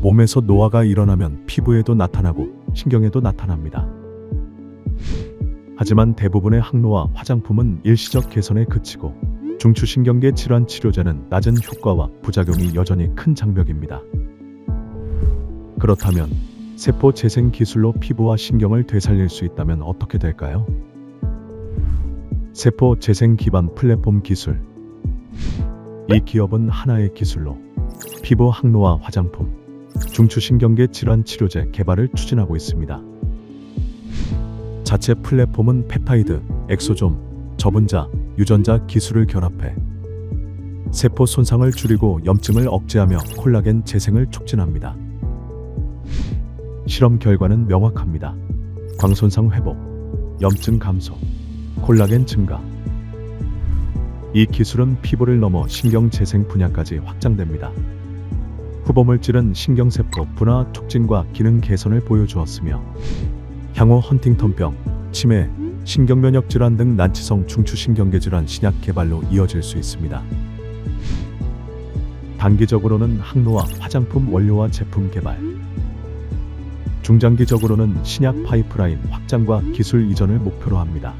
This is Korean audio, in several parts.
몸에서 노화가 일어나면 피부에도 나타나고 신경에도 나타납니다. 하지만 대부분의 항노화 화장품은 일시적 개선에 그치고 중추신경계 질환 치료제는 낮은 효과와 부작용이 여전히 큰 장벽입니다. 그렇다면 세포 재생 기술로 피부와 신경을 되살릴 수 있다면 어떻게 될까요? 세포 재생 기반 플랫폼 기술. 이 기업은 하나의 기술로 피부 항노화 화장품, 중추신경계 질환 치료제 개발을 추진하고 있습니다. 자체 플랫폼은 펩타이드, 엑소좀, 저분자, 유전자 기술을 결합해 세포 손상을 줄이고 염증을 억제하며 콜라겐 재생을 촉진합니다. 실험 결과는 명확합니다. 광손상 회복, 염증 감소, 콜라겐 증가. 이 기술은 피부를 넘어 신경 재생 분야까지 확장됩니다. 후보 물질은 신경세포 분화 촉진과 기능 개선을 보여주었으며 향후 헌팅턴병, 치매, 신경면역 질환 등 난치성 중추신경계 질환 신약 개발로 이어질 수 있습니다. 단기적으로는 항노화 화장품 원료와 제품 개발, 중장기적으로는 신약 파이프라인 확장과 기술 이전을 목표로 합니다.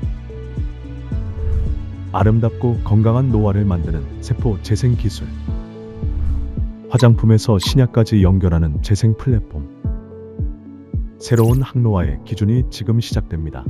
아름답고 건강한 노화를 만드는 세포 재생 기술. 화장품에서 신약까지 연결하는 재생 플랫폼. 새로운 항노화의 기준이 지금 시작됩니다.